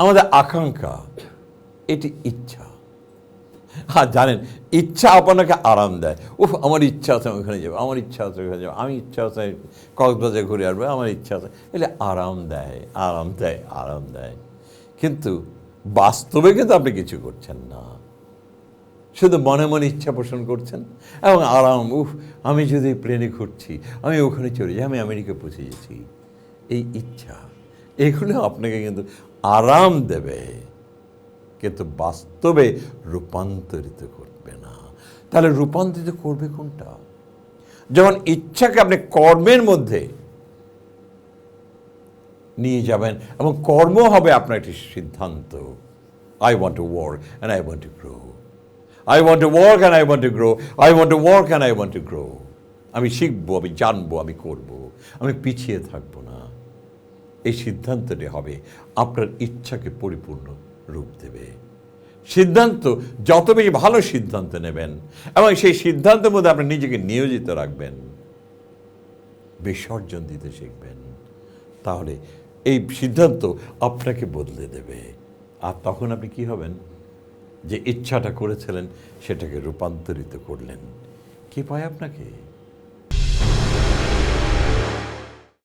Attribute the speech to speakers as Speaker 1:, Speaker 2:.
Speaker 1: আমাদের আকাঙ্ক্ষা, এটি ইচ্ছা। হ্যাঁ জানেন, ইচ্ছা আপনাকে আরাম দেয়। উফ, আমার ইচ্ছা আছে ওখানে যাব, আমার ইচ্ছা আছে ওখানে যাব, আমি ইচ্ছা আছে কক্সবাজার ঘুরে আসব, আমার ইচ্ছা আছে। এলে আরাম দেয় আরাম দেয় আরাম দেয়। কিন্তু বাস্তবে কিন্তু আপনি কিছু করছেন না। শুধু মনে মনে ইচ্ছা পোষণ করছেন এবং আরাম, উফ, আমি যদি প্লেনে ঘুরছি, আমি ওখানে চলে যাই, আমি আমেরিকা পৌঁছে গেছি। এই ইচ্ছা, এগুলো আপনাকে কিন্তু আরাম দেবে, কিন্তু বাস্তবে রূপান্তরিত করবে না। তাহলে রূপান্তরিত করবে কোনটা? যখন ইচ্ছাকে আপনি কর্মের মধ্যে নিয়ে যাবেন, এবং কর্ম হবে আপনার একটি সিদ্ধান্ত। I want to work and I want to grow I want to work and I want to grow I want to work and I want to grow আমি শিখব, আমি জানব, আমি করব। আমি পিছিয়ে থাকব না। এই সিদ্ধান্তটি হবে। আপনার ইচ্ছাকে পরিপূর্ণ রূপ দেবে। সিদ্ধান্ত, যত বেশি ভালো সিদ্ধান্ত নেবেন এবং সেই সিদ্ধান্তের মধ্যে আপনি নিজেকে নিয়োজিত রাখবেন, বিসর্জন দিতে শিখবেন, তাহলে এই সিদ্ধান্ত আপনাকে বদলে দেবে। আর তখন আপনি কি হবেন? যে ইচ্ছাটা করেছিলেন, সেটাকে রূপান্তরিত করলেন। কে পায় আপনাকে।